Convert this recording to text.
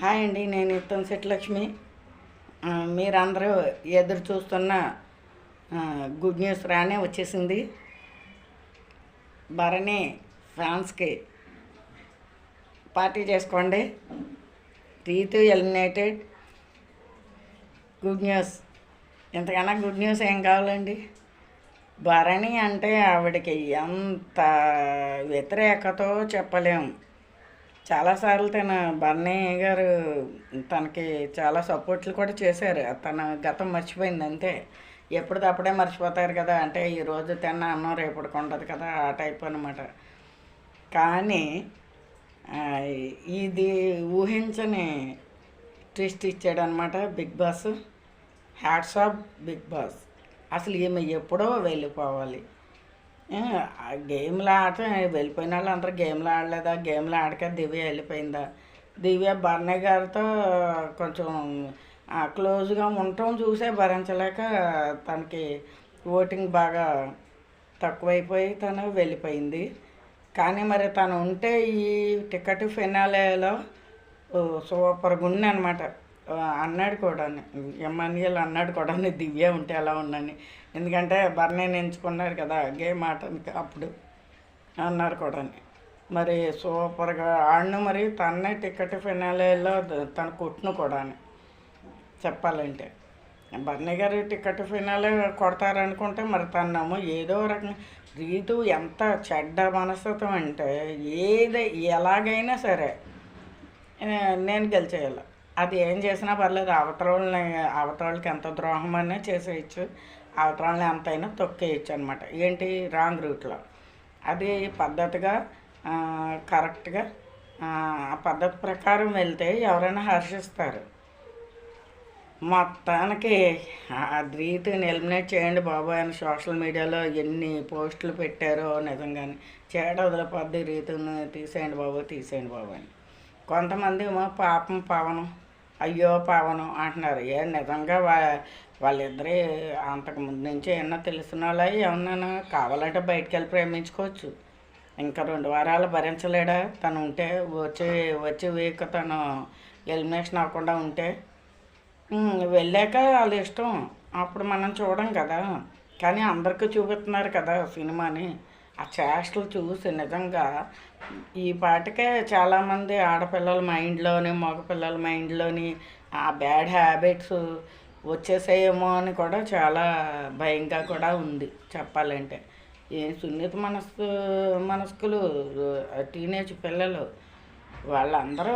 Hi అండి నేను ఇత్తం లక్ష్మి మీరందరూ ఎదురు చూస్తున్న గుడ్ న్యూస్ రానే వచ్చేసింది. భరణి ఫ్యాన్స్కి పార్టీ చేసుకోండి. రీతు ఎలిమినేటెడ్. Good news. ఇంతకన్నా గుడ్ న్యూస్ ఏం కావాలండి? భరణి అంటే ఆవిడకి ఎంత వ్యతిరేకతో చెప్పలేము చాలాసార్లు తన బన్నయ్య గారు తనకి చాలా సపోర్ట్లు కూడా చేశారు. తన గతం మర్చిపోయింది అంతే. ఎప్పటిదప్పుడే మర్చిపోతారు కదా. అంటే ఈరోజు తిన్న అన్నం రేపటికి ఉండదు కదా ఆ టైప్ అనమాట కానీ ఇది ఊహించని ట్విస్ట్ ఇచ్చాడు అనమాట big boss. Hats off big boss. అసలు ఈమె ఎప్పుడో వెళ్ళిపోవాలి. గేమ్లు ఆట వెళ్ళిపోయిన వాళ్ళు అందరూ గేమ్లు ఆడలేదా? గేమ్లు ఆడక దివ్య వెళ్ళిపోయిందా? దివ్య బర్ణయ్య గారితో కొంచెం క్లోజ్గా ఉండటం చూసే భరించలేక తనకి ఓటింగ్ బాగా తక్కువైపోయి తను వెళ్ళిపోయింది. కానీ మరి తను ఉంటే ఈ టికెట్ ఫినాలేలో సూపర్గా ఉంది అనమాట అన్నాడు కూడా ఎమ్మాన్యుల్ అన్నాడు కూడా దివ్య ఉంటే ఎలా ఉండని ఎందుకంటే బర్ణేని ఎంచుకున్నారు కదా గేమ్ ఆడటానికి అప్పుడు అన్నారు కూడా మరి సూపర్గా ఆడిన మరి తన్నే టికెట్ ఫినాలేలో తను కొట్టును కూడా చెప్పాలంటే. బర్నీ గారు టికెట్ ఫినాలే కొడతారనుకుంటే మరి తన్నేమో ఏదో రకంగా రీతు ఎంత చెడ్డ మనస్తత్వం అంటే ఏది ఎలాగైనా సరే నేను గెలిచేయాలి. అది ఏం చేసినా పర్లేదు. అవతల వాళ్ళని ఎంత ద్రోహం అనే చేసేయచ్చు. అవతల ఎంతైనా తొక్కేయచ్చు అనమాట ఏంటి? రాంగ్ రూట్లో. అది పద్ధతిగా కరెక్ట్గా ఆ పద్ధతి ప్రకారం వెళ్తే ఎవరైనా హర్షిస్తారు. మొత్తానికి ఆ రీతిని ఎలిమినేట్ చేయండి బాబు అని సోషల్ మీడియాలో ఎన్ని పోస్టులు పెట్టారో నిజంగానే. చేడ వదిలిపోద్ది రీతిని తీసేయండి బాబు తీసేయండి బాబు అని. కొంతమంది ఏమో పాపం పవనం అయ్యో పవనం అంటున్నారు. ఏ నిజంగా వా వాళ్ళిద్దరే అంతకు ముందు నుంచి ఏమన్నా తెలిసిన వాళ్ళ? ఏమన్నా కావాలంటే బయటికి వెళ్ళి ప్రేమించుకోవచ్చు. ఇంకా రెండు వారాలు భరించలేడా? తను ఉంటే వచ్చే వచ్చే వీక్ తను ఎలిమినేషన్ అవ్వకుండా ఉంటే. వెళ్ళాక వాళ్ళ ఇష్టం. అప్పుడు మనం చూడం కదా. కానీ అందరికీ చూపిస్తున్నారు కదా సినిమాని. ఆ చేష్టలు చూసి నిజంగా ఈ పాటికే చాలామంది ఆడపిల్లల మైండ్లోని మగపిల్లల మైండ్లోని ఆ బ్యాడ్ హ్యాబిట్స్ వచ్చేసాయేమో అని కూడా చాలా భయంగా కూడా ఉంది చెప్పాలంటే. ఏ సున్నిత మనస్సు మనస్కులు టీనేజ్ పిల్లలు వాళ్ళందరూ